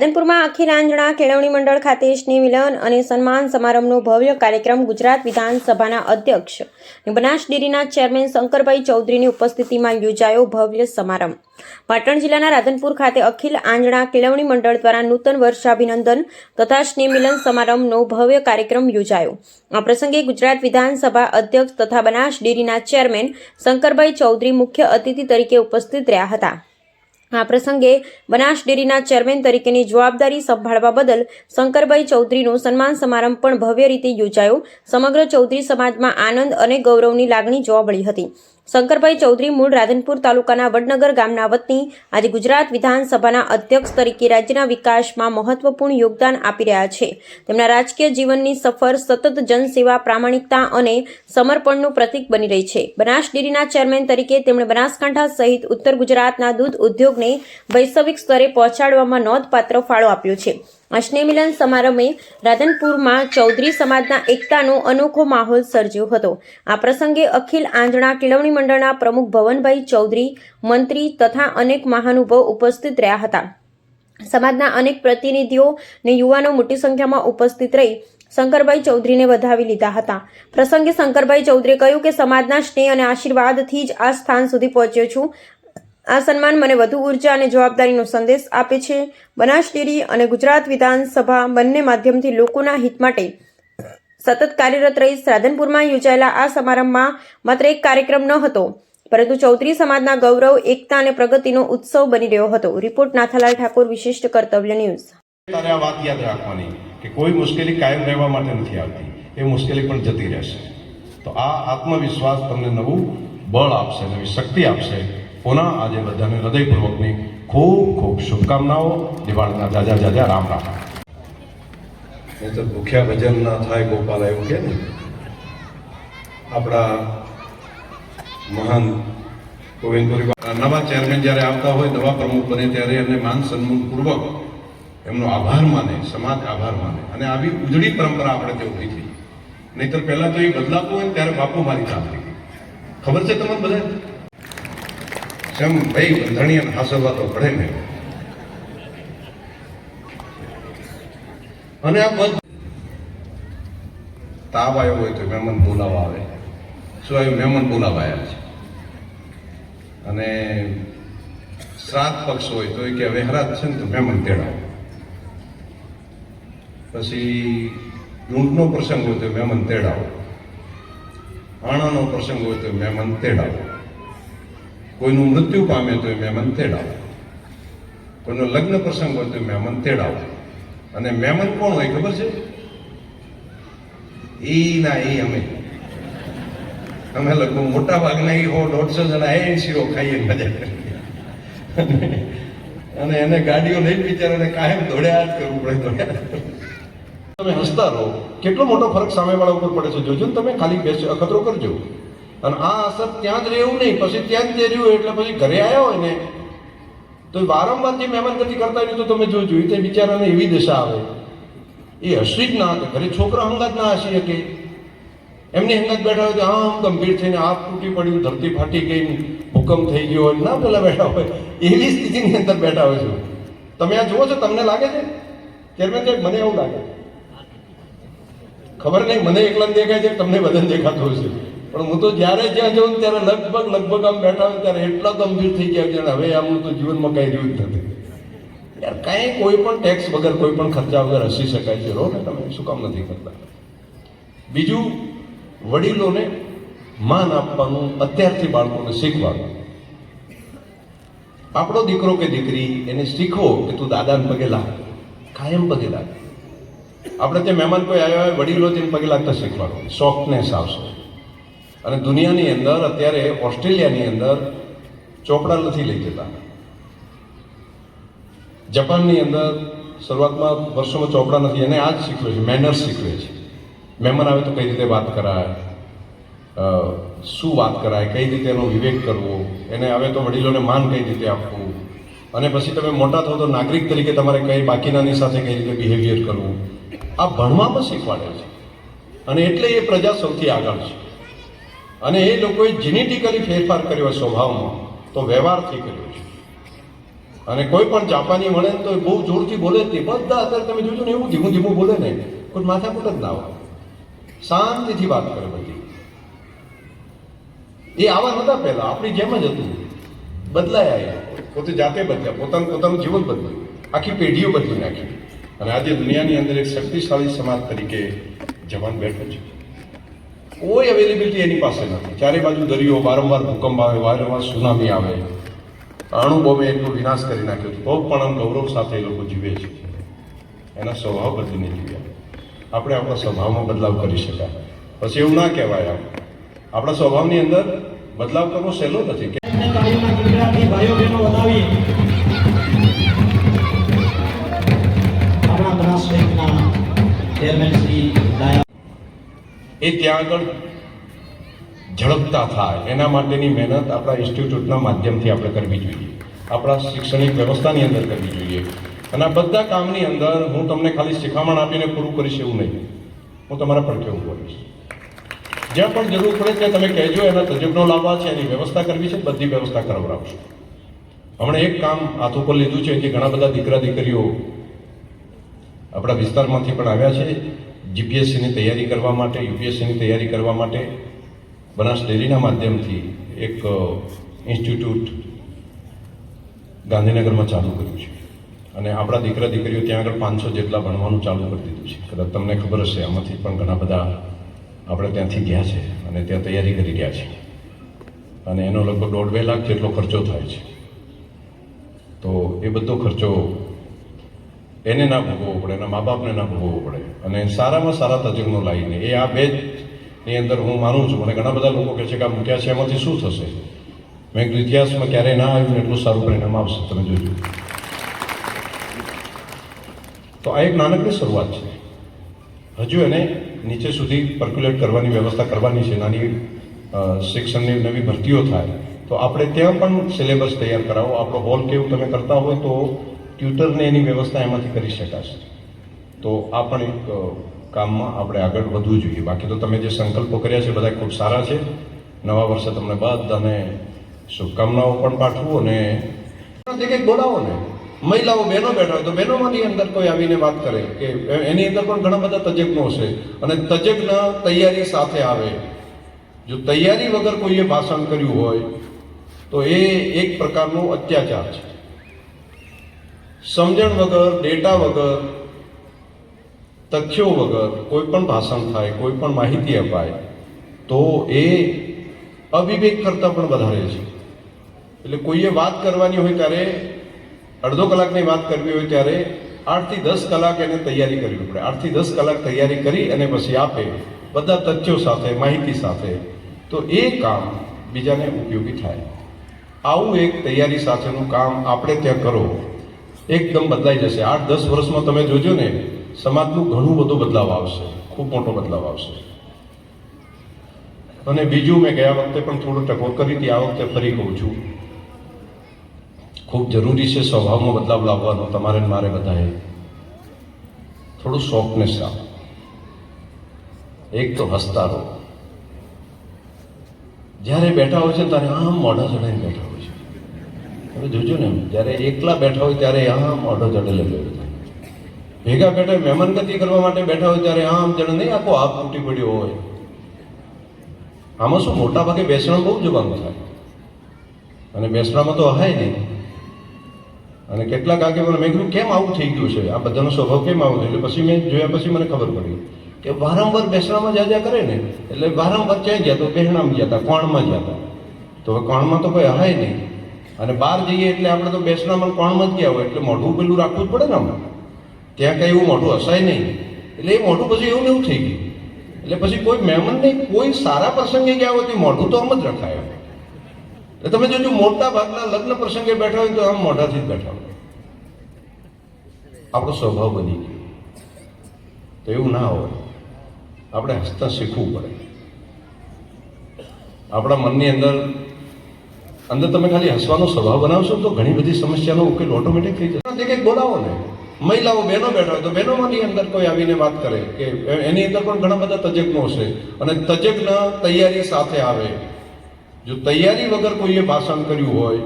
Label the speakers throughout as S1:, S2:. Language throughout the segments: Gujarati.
S1: રાધનપુરમાં અખિલ આંજણા કેળવણી મંડળ ખાતે સ્નેહ અને સન્માન સમારંભનો ભવ્ય કાર્યક્રમ ગુજરાત વિધાનસભાના અધ્યક્ષ અને બનાસ ડેરીના ચેરમેન શંકરભાઈ ચૌધરીની ઉપસ્થિતિમાં યોજાયો ભવ્ય સમારંભ. પાટણ જિલ્લાના રાધનપુર ખાતે અખિલ આંજણા કેળવણી મંડળ દ્વારા નૂતન વર્ષાભિનંદન તથા સ્નેહ મિલન સમારંભનો ભવ્ય કાર્યક્રમ યોજાયો. આ પ્રસંગે ગુજરાત વિધાનસભા અધ્યક્ષ તથા બનાસ ડેરીના ચેરમેન શંકરભાઈ ચૌધરી મુખ્ય અતિથિ તરીકે ઉપસ્થિત રહ્યા હતા. આ પ્રસંગે બનાસ ડેરીના ચેરમેન તરીકેની જવાબદારી સંભાળવા બદલ શંકરભાઈ ચૌધરીનો સન્માન સમારંભ પણ ભવ્ય રીતે યોજાયો. સમગ્ર ચૌધરી સમાજમાં આનંદ અને ગૌરવની લાગણી જોવા મળી હતી. શંકરભાઈ ચૌધરી મૂળ રાધનપુર તાલુકાના વડનગર ગામના વતની આજે ગુજરાત વિધાનસભાના અધ્યક્ષ તરીકે રાજ્યના વિકાસમાં મહત્વપૂર્ણ યોગદાન આપી રહ્યા છે. તેમના રાજકીય જીવનની સફર સતત જનસેવા, પ્રામાણિકતા અને સમર્પણનું પ્રતીક બની રહી છે. બનાસ ડેરીના ચેરમેન તરીકે તેમણે બનાસકાંઠા સહિત ઉત્તર ગુજરાતના દૂધ ઉદ્યોગને વૈશ્વિક સ્તરે પહોંચાડવામાં નોંધપાત્ર ફાળો આપ્યો છે. આ સમારંભે રાધનપુરમાં ચૌધરી સમાજના એકતાનો અનોખો માહોલ સર્જ્યો હતો. આ પ્રસંગે અખિલ આંજણા કેળવણી મંડળના પ્રમુખ ભવનભાઈ ચૌધરી, મંત્રી તથા અનેક મહાનુભાવ ઉપસ્થિત રહ્યા હતા. સમાજના અનેક પ્રતિનિધિઓ ને યુવાનો મોટી સંખ્યામાં ઉપસ્થિત રહી શંકરભાઈ ચૌધરીને વધાવી લીધા હતા. પ્રસંગે શંકરભાઈ ચૌધરીએ કહ્યું કે, સમાજના સ્નેહ અને આશીર્વાદથી જ આ સ્થાન સુધી પહોંચ્યો છું. આ સન્માન મને વધુ ઊર્જા અને જવાબદારીનો સંદેશ આપે છે. બનાસ ડેરી અને ગુજરાત વિધાનસભા બંને માધ્યમથી લોકોના હિત માટે સતત કાર્યરત રહી રાધનપુરમાં યોજાયેલા આ સમારંભમાં માત્ર એક કાર્યક્રમ ન હતો, પરંતુ ચૌધરી સમાજના ગૌરવ, એકતા અને પ્રગતિનો ઉત્સવ બની રહ્યો હતો. રિપોર્ટ નાથાલાલ ઠાકોર, વિશિષ્ટ કર્તવ્ય ન્યૂઝ.
S2: તારે આ વાત યાદ રાખવાની કે કોઈ મુશ્કેલી કાયમ રહેવા માટે નથી આવતી. એ મુશ્કેલી પણ જતી રહેશે. તો આ આત્મવિશ્વાસ તમને નવું બળ આપશે, નવી શક્તિ આપશે પુનઃ આજે બધાને હૃદયપૂર્વકની ખૂબ ખૂબ શુભકામનાઓ. દિવાળીના જાજા જાજા રામ રામ.
S3: નહીં તો ભૂખ્યા ભજન ના થાય ગોપાલ એવું કે ને. આપણા મહાન ગોવિંદપુરી નવા ચેરમેન જ્યારે આવતા હોય, નવા પ્રમુખ બને ત્યારે એમને માન સન્માન પૂર્વક એમનો આભાર માને, સમાજ આભાર માને. અને આવી ઉજળી પરંપરા આપણે તે ઊભી થઈ. નહીતર પહેલાં તો એ બદલાતું હોય ને ત્યારે બાપુ મારી ચાલતી ખબર છે તમને બધા કેમ ભાઈ બંધાણી અને હાસવવા તો પડે ને. અને આ બધ તાવ આવ્યો હોય તો મહેમાન બોલાવા આવે. શું આવ્યું? મહેમાન બોલાવા આવ્યા છે. અને શ્રાદ્ધ પક્ષ હોય તો એ કે હવે હરાત છે ને તો મહેમાન તેડાવો. પછી ઊંટનો પ્રસંગ હોય તો મહેમાન તેડાવો. આણાનો પ્રસંગ હોય તો મહેમાન તેડાવો. કોઈનું મૃત્યુ પામે તો એ મહેમાન તેડાવો. કોઈનો લગ્ન પ્રસંગ હોય તો મહેમાન તેડાવો. અને મહેમાન કોણ હોય ખબર છે? એ ના એ અમે. અમે લગભગ મોટા ભાગના એ હો, દોઢસો જણા એ શીરો ખાઈએ મજા કરીએ. અને એને ગાડીઓ લઈને બિચારાને કાયમ દોડ્યા જ કરવું પડે દોડ્યા તમે હસતા રહો. કેટલો મોટો ફરક સામેવાળા ઉપર પડે છે? જોજો તમે, ખાલી બેસ, અખતરો કરજો. અને આ અસર ત્યાં જ રહેવું નહીં. પછી ત્યાં જ જે રહ્યું એટલે પછી ઘરે આવ્યા હોય ને, તો વારંવાર જે મહેમાન ગતિ કરતા હોય તો તમે જોજો તે બિચારાને એવી દશા આવે. એ હસી જ ના ઘરે છોકરા હંગાત ના હસી શકે. એમની હંગાત બેઠા હોય તો આમ ગંભીર થઈને હાથ તૂટી પડ્યું, ધરતી ફાટી ગઈ, ભૂકંપ થઈ ગયો હોય, ના પેલા બેઠા હોય, એવી સ્થિતિની અંદર બેઠા હોય છો. તમે આ જુઓ છો, તમને લાગે છે? ચેરમેન સાહેબ, મને એવું લાગે. ખબર નહીં, મને એકલા દેખાય છે તમને બધાને દેખાતું હશે. પણ હું તો જ્યારે જ્યાં જાઉં ત્યારે લગભગ લગભગ આમ બેઠા હોય ત્યારે એટલા ગંભીર થઈ ગયા છે હવે આમનું તો જીવનમાં કઈ રહ્યું જ નથી. યાર, કાંઈ કોઈ પણ ટેક્સ વગર કોઈ પણ ખર્ચા વગર હસી શકાય છે. રહો ને તમે, શું કામ નથી કરતા? બીજું, વડીલોને માન આપવાનું, અત્યારથી બાળકોને શીખવાનું આપણો દીકરો કે દીકરી એને શીખો કે તું દાદાને પગે લાગ, કાયમ પગે લાગ. આપણે તે મહેમાન કોઈ આવ્યા હોય, વડીલો તેને પગે લાગતા શીખવાનું સોફ્ટનેસ આવશે. અને દુનિયાની અંદર અત્યારે ઓસ્ટ્રેલિયાની અંદર ચોપડા નથી લઈ જતા. જાપાનની અંદર શરૂઆતમાં વર્ષોમાં ચોપડા નથી, એને આ જ શીખવે છે મેનર્સ શીખવે છે. મહેમાન આવે તો કઈ રીતે વાત કરાય શું વાત કરાય, કઈ રીતે એનો વિવેક કરવો, એને આવે તો વડીલોને માન કઈ રીતે આપવું, અને પછી તમે મોટા થો તો નાગરિક તરીકે તમારે કઈ બાકીનાની સાથે કઈ રીતે બિહેવિયર કરવું. આ ભણવામાં શીખવાડે છે. અને એટલે એ પ્રજા સૌથી આગળ છે. અને એ લોકોએ જીનેટિકલી ફેરફાર કર્યો સ્વભાવમાં, તો વ્યવહારથી કર્યો છે. અને કોઈ પણ જાપાની વળે તો એ બહુ જોરથી બોલે નહીં બધા અત્યારે તમે જોજો ને એવું ધીમું ધીમું બોલે ને, કોઈ માથાકૂટ જ ના હોય. શાંતિથી વાત કરે બધી. એ આવા નતા પહેલા, આપણી જેમ જ હતું. બદલાયા. પોતે જાતે બદલ્યા, પોતાનું પોતાનું જીવન બદલ્યું. આખી પેઢીઓ બદલી નાખી. અને આજે દુનિયાની અંદર એક શક્તિશાળી સમાજ તરીકે જવાન બેઠો છે. કોઈ અવેલેબિલિટી એની પાસે નથી. ચારે બાજુ દરિયો, વારંવાર ભૂકંપ આવે, વારંવાર સુનામી આવે. અણુ બોમે એટલો વિનાશ કરી નાખ્યો તો પણ આમ ગૌરવ સાથે એ લોકો જીવે છે. એના સ્વભાવ બદલીને જીવ્યા. આપણે આપણા સ્વભાવમાં બદલાવ કરી શકાય. પછી એવું ના કહેવાય આમ. આપણા સ્વભાવની અંદર બદલાવ કરવો સહેલો નથી. કે
S4: તાળીઓના ભાઈઓ આપણા શ્રી
S3: એ ત્યાં આગળ ઝડપતા થાય. એના માટેની મહેનત આપણા ઇન્સ્ટિટ્યૂટના માધ્યમથી આપણે કરવી જોઈએ. આપણા શૈક્ષણિક વ્યવસ્થાની અંદર કરવી જોઈએ. અને આ બધા કામની અંદર હું તમને ખાલી શિખામણ આપીને પૂરું કરીશ એવું નહીં. હું તમારા પર કેવું કરીશ જ્યાં પણ જરૂર પડે ત્યાં તમે કહેજો, એના તજજ્ઞો લાવવા છે, એની વ્યવસ્થા કરવી છે, બધી વ્યવસ્થા કરાવડાવશું હમણાં એક કામ હાથ ઉપર લીધું છે કે ઘણા બધા દીકરા દીકરીઓ આપણા વિસ્તારમાંથી પણ આવ્યા છે. જીપીએસસીની તૈયારી કરવા માટે, યુપીએસસીની તૈયારી કરવા માટે બનાસ ડેરીના માધ્યમથી એક ઇન્સ્ટિટ્યૂટ ગાંધીનગરમાં ચાલુ કર્યું છે. અને આપણા દીકરા દીકરીઓ ત્યાં આગળ પાંચસો જેટલા ભણવાનું ચાલુ કરી દીધું છે. કદાચ તમને ખબર હશે, આમાંથી પણ ઘણા બધા આપણે ત્યાંથી ગયા છે અને ત્યાં તૈયારી કરી રહ્યા છે. અને એનો લગભગ દોઢ બે લાખ જેટલો ખર્ચો થાય છે. તો એ બધો ખર્ચો એને ના ભોગવવો પડે, એના મા બાપને ના ભોગવવો પડે. અને સારામાં સારા તજજ્ઞો લાવીને, એ આ બે ની અંદર હું માનું છું. મને ઘણા બધા લોકો કહે છે કે આ મૂક્યા છે, એમાંથી શું થશે? મેં કીધું, ઇતિહાસમાં ક્યારેય ના આવ્યું એટલું સારું પરિણામ આવશે, તમે જોજો. તો આ એક નાનકડી શરૂઆત છે. હજુ એને નીચે સુધી પર્ક્યુલેટ કરવાની વ્યવસ્થા કરવાની છે, નાની શિક્ષણની નવી ભરતીઓ થાય, તો આપણે ત્યાં પણ સિલેબસ તૈયાર કરાવો. આપણો હોલ કેવું તમે કરતા હોય તો ટ્યુટરને એની વ્યવસ્થા એમાંથી કરી શકાશે. તો આ પણ એક કામમાં આપણે આગળ વધવું જોઈએ. બાકી તો તમે જે સંકલ્પો કર્યા છે બધા ખૂબ સારા છે. નવા વર્ષે તમને બધાને શુભકામનાઓ પણ પાઠવું અને કંઈક બોલાવો ને. મહિલાઓ બહેનો બેઠા હોય તો બહેનોમાંની અંદર કોઈ આવીને વાત કરે કે એની અંદર પણ ઘણા બધા તજજ્ઞો છે અને તજજ્ઞ તૈયારી સાથે આવે. જો તૈયારી વગર કોઈએ ભાષણ કર્યું હોય તો એ એક પ્રકારનો અત્યાચાર છે. સમજણ વગર, ડેટા વગર તથ્યો વગર કોઈ પણ ભાષણ થાય, કોઈ પણ માહિતી અપાય, તો એ અવિવેક કરતાં પણ વધારે છે. એટલે કોઈએ વાત કરવાની હોય ત્યારે, અડધો કલાકની વાત કરવી હોય ત્યારે આઠથી દસ કલાક એને તૈયારી કરવી પડે. આઠથી દસ કલાક તૈયારી કરી અને પછી આપે બધા તથ્યો સાથે, માહિતી સાથે, તો એ કામ બીજાને ઉપયોગી થાય. આવું એક તૈયારી સાથેનું કામ આપણે ત્યાં કરો. એકદમ બદલાઈ જશે. આઠ દસ વર્ષમાં તમે જોજો ને સમાજનું ઘણું બધો બદલાવ આવશે, ખૂબ મોટો બદલાવ આવશે. અને બીજું મેં ગયા વખતે પણ થોડું ટકોર કરી હતી, આ વખતે ફરી કહું છું. ખૂબ જરૂરી છે સ્વભાવમાં બદલાવ લાવવાનો, તમારે મારે બધાએ. થોડું સોફ્ટનેસ લાવો એક તો હસતા રહો. જ્યારે બેઠા હોય છે ત્યારે આમ મોઢા ચડાઈને બેઠા હોય છે. તમે જોજો ને જ્યારે એકલા બેઠા હોય ત્યારે આમ મોઢો ચડેલો જોયો ભેગા બેઠા મહેમાનગતિ કરવા માટે બેઠા હોય ત્યારે આમ જણ નહીં, આખો હાથ તૂટી પડ્યો હોય. આમાં શું, મોટા ભાગે બેસણ બહુ જવાનું થાય. અને બેસણામાં તો હાય નહીં. અને કેટલાક આગેવાનો મેં કીધું, કેમ આવું થઈ ગયું છે? આ બધાનો સ્વભાવ કેમ આવું એટલે પછી મેં જોયા પછી મને ખબર પડી કે વારંવાર બેસણામાં જ્યાં કરે ને. એટલે વારંવાર ક્યાંય ગયા? તો બેસણામાં ગયા હતા, કોણમાં ગયા હતા. તો હવે કોણમાં તો કોઈ હાય નહીં. અને બહાર જઈએ એટલે આપણે તો બેસણામાં કોણમાં જ ગયા હોય. એટલે મોઢું પેલું રાખવું જ પડે ને આમાં. ત્યાં કંઈ એવું મોટું હસાય નહીં. એટલે એ મોટું પછી એવું એવું થઈ ગયું. એટલે પછી કોઈ મહેમાન નહીં, કોઈ સારા પ્રસંગે ગયા હોય તો મોઢું તો આમ જ રખાય. એટલે તમે જોજો, મોટા ભાગના લગ્ન પ્રસંગે બેઠા હોય તો આમ મોઢાથી જ બેઠા હોય. આપણો સ્વભાવ બની ગયો. તો એવું ના હોય. આપણે હસતા શીખવું પડે. આપણા મનની અંદર અંદર તમે ખાલી હસવાનો સ્વભાવ બનાવશો તો ઘણી બધી સમસ્યાનો ઉકેલ ઓટોમેટિક થઈ જશે. કંઈક બોલાવો ને. મહિલાઓ બહેનો બેઠા હોય તો બહેનોમાંની અંદર કોઈ આવીને વાત કરે કે એની અંદર પણ ઘણા બધા તજજ્ઞો છે અને તજજ્ઞ તૈયારી સાથે આવે. જો તૈયારી વગર કોઈએ ભાષણ કર્યું હોય,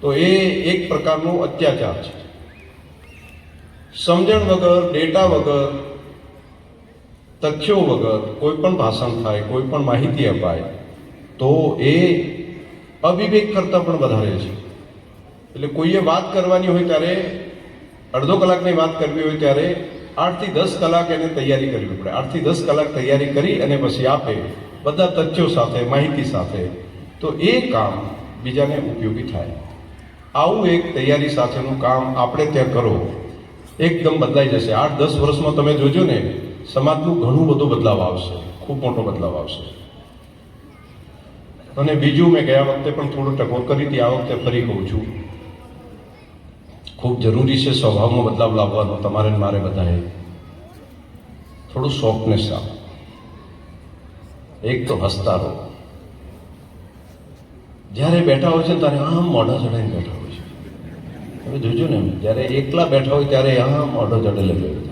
S3: તો એ એક પ્રકારનો અત્યાચાર છે. સમજણ વગર, ડેટા વગર, તથ્યો વગર કોઈ પણ ભાષણ થાય, કોઈ પણ માહિતી અપાય, તો એ અવિવેક કરતાં પણ વધારે છે. એટલે કોઈએ વાત કરવાની હોય ત્યારે અડધો કલાકની વાત કરવી હોય ત્યારે આઠથી દસ કલાક એને તૈયારી કરવી પડે. આઠથી દસ કલાક તૈયારી કરી અને પછી આપે બધા તથ્યો સાથે, માહિતી સાથે. તો એ કામ બીજાને ઉપયોગી થાય. આવું એક તૈયારી સાથેનું કામ આપણે ત્યાં કરો. એકદમ બદલાઈ જશે. આઠ દસ વર્ષમાં તમે જોજો ને, સમાજનું ઘણું બધું બદલાવ આવશે. ખૂબ મોટો બદલાવ આવશે. અને બીજું મેં ગયા વખતે પણ થોડું ટકોર કરી હતી. આ વખતે ફરી કહું છું. ખૂબ જરૂરી છે સ્વભાવમાં બદલાવ લાવવાનો તમારે મારે બધાએ. થોડું સોફ્ટનેસ આવો એક તો હસતા રહો. જ્યારે બેઠા હોય છે ત્યારે આમ મોઢા ચડાઈને બેઠા હોય છે. તમે જોજો ને જ્યારે એકલા બેઠા હોય ત્યારે આમ મોઢો ચડેલે બેઠા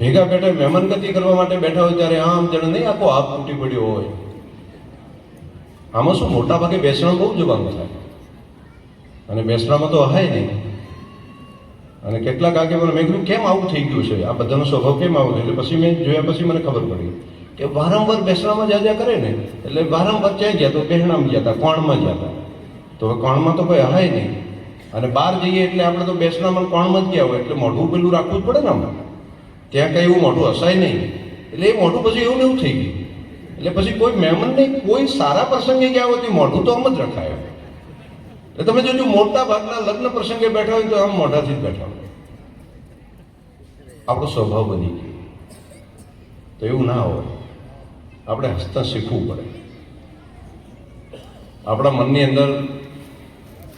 S3: ભેગા બેઠા મહેમાનગતિ કરવા માટે બેઠા હોય ત્યારે આમ જણે નહીં, આખો હાથ તૂટી પડ્યો હોય. આમાં શું મોટા ભાગે બેસણા બહુ જવાનું થાય. અને બેસણામાં તો હાય નહીં. અને કેટલાક આગેવાનો મેં કીધું, કેમ આવું થઈ ગયું છે? આ બધાનો સ્વભાવ કેમ આવો એટલે પછી મેં જોયા પછી મને ખબર પડી કે વારંવાર બેસણામાં જ્યાં કરે ને, એટલે વારંવાર ક્યાં ગયા? તો બહેણામાં ગયા હતા, કોણમાં ગયા હતા. તો હવે કોણમાં તો કોઈ અહાય નહીં. અને બહાર જઈએ એટલે આપણે તો બેસણામાં કોણમાં જ ગયા હોય, એટલે મોઢું પેલું રાખવું જ પડે ને આમાં. ત્યાં કંઈ એવું મોઢું હસાય નહીં. એટલે એ મોઢું પછી એવું ને એવું થઈ ગયું. એટલે પછી કોઈ મહેમાનને કોઈ સારા પ્રસંગે ગયા હોય તો મોઢું તો આમ જ રખાય. તમે જોજો, મોટા ભાગના લગ્ન પ્રસંગે બેઠા હોય તો આમ મોઢાથી જ બેઠા હોય. આપણો સ્વભાવ બની ગયો. તો એવું ના હોય. આપણે હસતા શીખવું પડે. આપણા મનની અંદર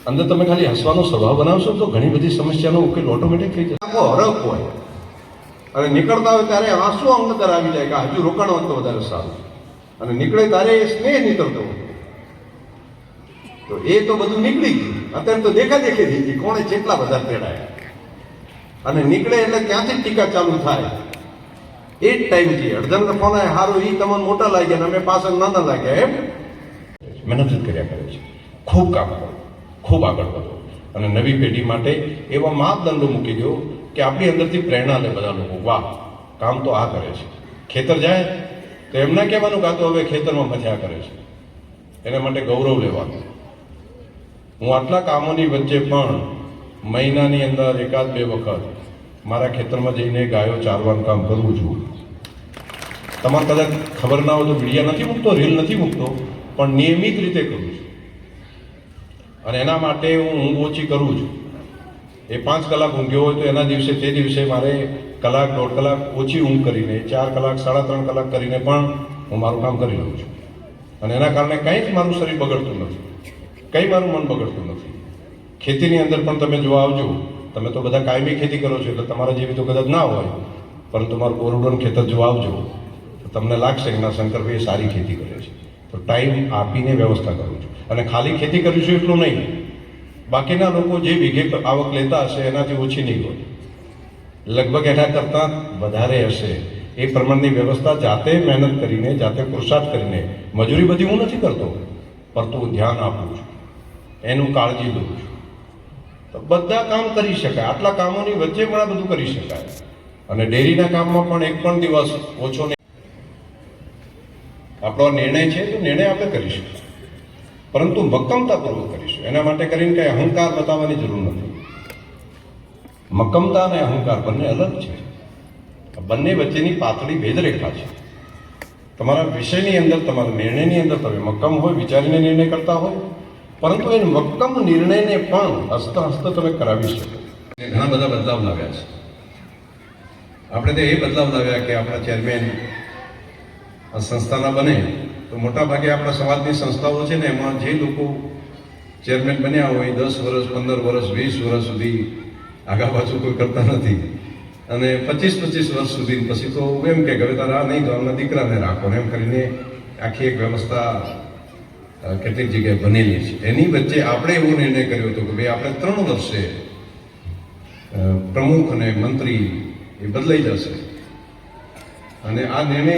S3: અંદર તમે ખાલી હસવાનો સ્વભાવ બનાવશો તો ઘણી બધી સમસ્યાનો ઉકેલ ઓટોમેટિક થઈ જશે. આખો હરખ હોય. અને નીકળતા હોય ત્યારે આંસુ અંદર આવી જાય કે હજુ રોકાણ હોત તો વધારે સારું. અને નીકળે ત્યારે એ સ્નેહ નીકળતો હોય. તો એ તો બધું નીકળી ગયું. અત્યારે તો દેખા દેખી થઈ ગઈ. કોણે જેટલા બધા તેડાયા? અને નીકળે એટલે ત્યાંથી જ ટીકા ચાલુ થાય? એ જ ટાઈમથી અડધન ફોન હારું એ તમને મોટા લાગ્યા અમે પાછળ નાના લાગ્યા. એમ? મહેનત કર્યા કરે છે. ખૂબ કામ કરો. ખૂબ આગળ વધો. અને નવી પેઢી માટે એવા માપદંડો મૂકી દો કે આપણી અંદરથી પ્રેરણા લે બધા લોકો. વાહ, કામ તો આ કરે છે. ખેતર જાય? તો એમને કહેવાનું કાતો હવે ખેતરમાં મજા કરે છે. એના માટે ગૌરવ લેવાનું. હું આટલા કામોની વચ્ચે પણ મહિનાની અંદર એકાદ બે વખત મારા ખેતરમાં જઈને ગાયો ચારવાનું કામ કરું છું. તમારે કદાચ ખબર ના હોય તો વિડીયા નથી મૂકતો રીલ નથી મૂકતો, પણ નિયમિત રીતે કરું છું. અને એના માટે હું ઊંઘ ઓછી કરું છું. એ પાંચ કલાક ઊંઘ્યો હોય તો એના દિવસે તે દિવસે મારે કલાક, દોઢ કલાક ઓછી ઊંઘ કરીને, ચાર કલાક, સાડા ત્રણ કલાક કરીને પણ હું મારું કામ કરી લઉં છું. અને એના કારણે કંઈ જ મારું શરીર બગડતું નથી. કંઈ મારું મન બગડતું નથી. ખેતીની અંદર પણ તમે જો આવજો, તમે તો બધા કાયમી ખેતી કરો છો, એટલે તમારા જેવી તો કદાચ ના હોય, પરંતુ મારું કોરોડોન ખેતર જો આવજો, તો તમને લાગશે કે ના, શંકરભાઈ એ સારી ખેતી કરે છે. તો ટાઈમ આપીને વ્યવસ્થા કરું છું. અને ખાલી ખેતી કરું છું એટલું નહીં. બાકીના લોકો જે વીઘે આવક લેતા હશે, એનાથી ઓછી નહીં હોય. લગભગ એના કરતાં વધારે હશે. એ પ્રમાણની વ્યવસ્થા જાતે મહેનત કરીને, જાતે પુરુષાર્થ કરીને, મજૂરી બધી હું નથી કરતો, પરંતુ ધ્યાન આપું છું. એનું કાળજી લઉં છું. તો બધા કામ કરી શકાય. આટલા કામોની વચ્ચે પણ આ બધું કરી શકાય. અને ડેરીના કામમાં પણ એક પણ દિવસ ઓછો નહીં. આપણો નિર્ણય છે તો નિર્ણય આપણે કરીશું પરંતુ મક્કમતાપૂર્વક કરીશું એના માટે કરીને કંઈ અહંકાર બતાવવાની જરૂર નથી. મક્કમતા અને અહંકાર બંને અલગ છે. બંને વચ્ચેની પાતળી ભેદરેખા છે. તમારા વિષયની અંદર, તમારા નિર્ણયની અંદર તમે મક્કમ હોય, વિચારીને નિર્ણય કરતા હોય પરંતુ એ મક્કમ નિર્ણયને પણ હસ્ત હસ્ત તમે કરાવી શકો. ઘણા બધા બદલાવ લાવ્યા છે. આપણે તો એ બદલાવ લાવ્યા કે આપણા ચેરમેન આ સંસ્થાના બને, તો મોટાભાગે આપણા સમાજની સંસ્થાઓ છે ને, એમાં જે લોકો ચેરમેન બન્યા હોય, દસ વર્ષ, પંદર વર્ષ, વીસ વર્ષ સુધી આગા પાછું કોઈ કરતા નથી. અને પચીસ પચીસ વર્ષ સુધી. પછી તો એમ કે હવે તારા નહીં તો આમના દીકરાને રાખો એમ કરીને આખી એક વ્યવસ્થા કેટલીક જગ્યાએ બનેલી છે. એની વચ્ચે આપણે એવો નિર્ણય કર્યો હતો કે ભાઈ આપણે ત્રણ વર્ષે પ્રમુખ અને મંત્રી એ બદલાઈ જશે. અને આ નિર્ણય